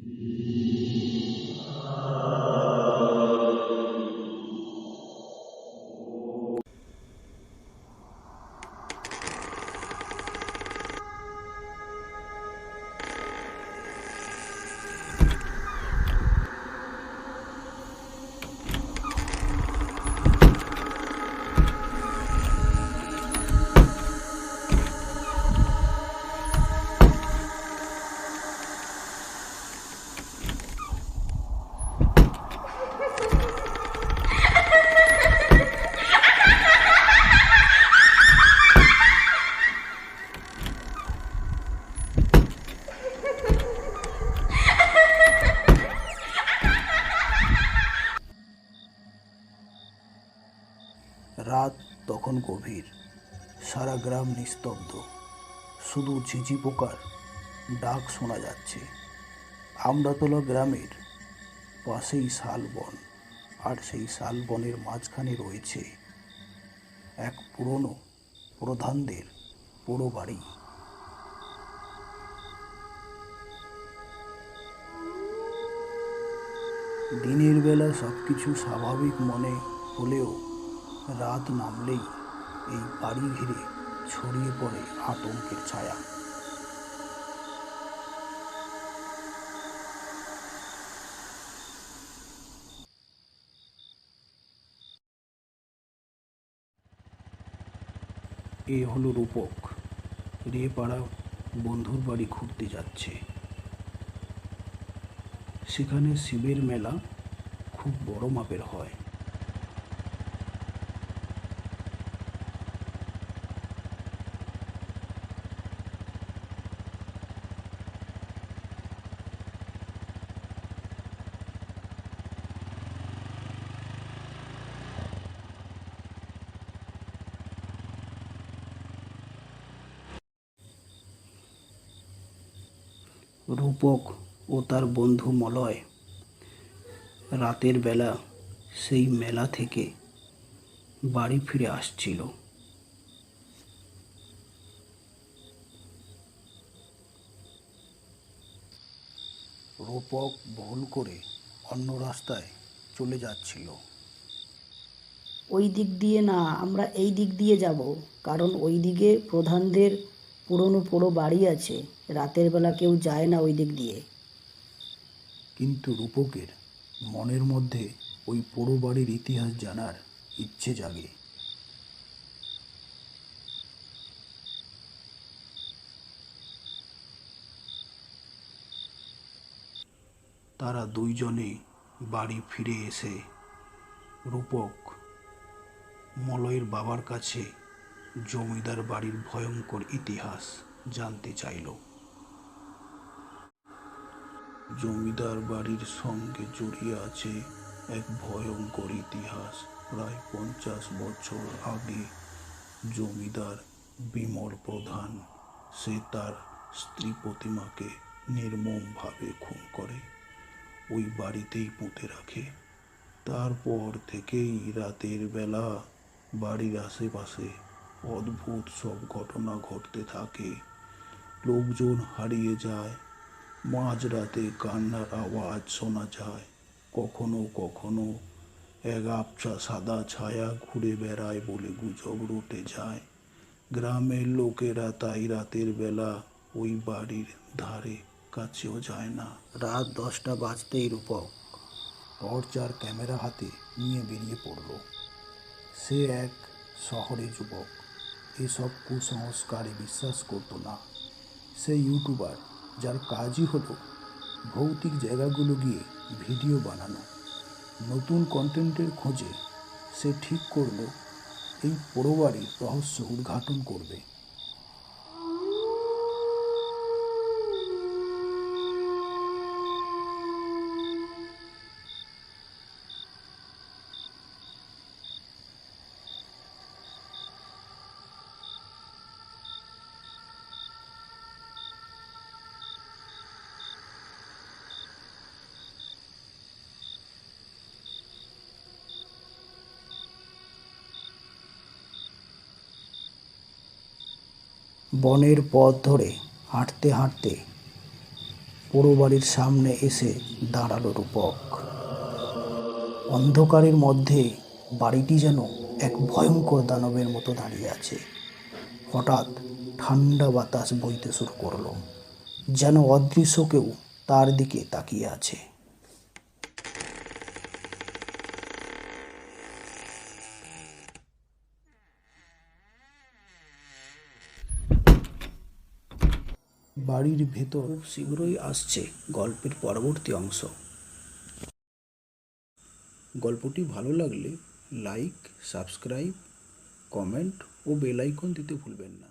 Thank you. রাত তখন গভীর। সারা গ্রাম নিস্তব্ধ। শুধু ঝিঝি পোকার ডাক শোনা যাচ্ছে। আমরাতলা গ্রামের পাশেই শালবন, আর সেই শালবনের মাঝখানে রয়েছে এক পুরনো প্রধানদের পুরো বাড়ি। দিনের বেলা সব কিছু স্বাভাবিক মনে হলেও রাত নামলেই এই বাড়ি ঘিরে ছড়িয়ে পড়ে আতঙ্কের ছায়া। এ হলো রূপক। রে পাড়া বন্ধুর বাড়ি ঘুরতে যাচ্ছে। সেখানে শিবের মেলা খুব বড় মাপের হয়। রূপক ও তার বন্ধু মলয়। রাতের বেলা সেই মেলা থেকে বাড়ি ফিরে আসছিল। রূপক ভুল করে অন্য রাস্তায় চলে যাচ্ছিল। ওই দিক দিয়ে না, আমরা এই দিক দিয়ে যাব, কারণ ওই দিকে প্রধানদের পুরনো পুরো বাড়ি আছে। রাতের বেলা কেউ যায় না ওই দিক দিয়ে। কিন্তু রূপকের মনের মধ্যে ওই পোড়ো বাড়ির ইতিহাস জানার ইচ্ছে জাগে। তারা দুইজনে বাড়ি ফিরে এসে রূপক মলয়ের বাবার কাছে জমিদার বাড়ির ভয়ঙ্কর ইতিহাস জানতে চাইল। জমিদার বাড়ির সঙ্গে জড়িয়ে আছে এক ভয়ঙ্কর ইতিহাস, প্রায় পঞ্চাশ বছর আগে। জমিদার বিমল প্রধান, সে তার স্ত্রী প্রতিমাকে নির্মমভাবে খুন করে। ওই বাড়িতেই পুঁতে রাখে। তারপর থেকেই রাতের বেলা বাড়ির আশেপাশে অদ্ভুত সব ঘটনা ঘটতে থাকে। লোকজন হারিয়ে যায় মাঝরাতে কান্নার আওয়াজ শোনা যায়। কখনো কখনো এক আবছা সাদা ছায়া ঘুরে বেড়ায় বলে গুজব রটে যায়। গ্রামের লোকেরা তাই রাতের বেলা ওই বাড়ির ধারে কাছেও যায় না। রাত দশটা বাজতেই রূপক টর্চ ক্যামেরা হাতে নিয়ে বেরিয়ে পড়ল। সে এক শহরে যুবক। এসব কুসংস্কারে বিশ্বাস করতো না। সে ইউটিউবার। যার কাজই হলো ভৌতিক জায়গাগুলো গিয়ে ভিডিও বানানো। নতুন কন্টেন্টের খোঁজে সে ঠিক করল, এই পোড়ো রহস্য উদ্ঘাটন করবে। বনের পথ ধরে হাঁটতে হাঁটতে পোড়ো বাড়ির সামনে এসে দাঁড়াল রূপক। অন্ধকারের মধ্যে বাড়িটি যেন এক ভয়ঙ্কর দানবের মতো দাঁড়িয়ে আছে। হঠাৎ ঠান্ডা বাতাস বইতে শুরু করল, যেন অদৃশ্য কেউ তার দিকে তাকিয়ে আছে। বাড়ির ভেতর খুব শীঘ্রই আসছে গল্পের পরবর্তী অংশ। গল্পটি ভালো লাগলে লাইক সাবস্ক্রাইব কমেন্ট ও বেল আইকন দিতে ভুলবেন না।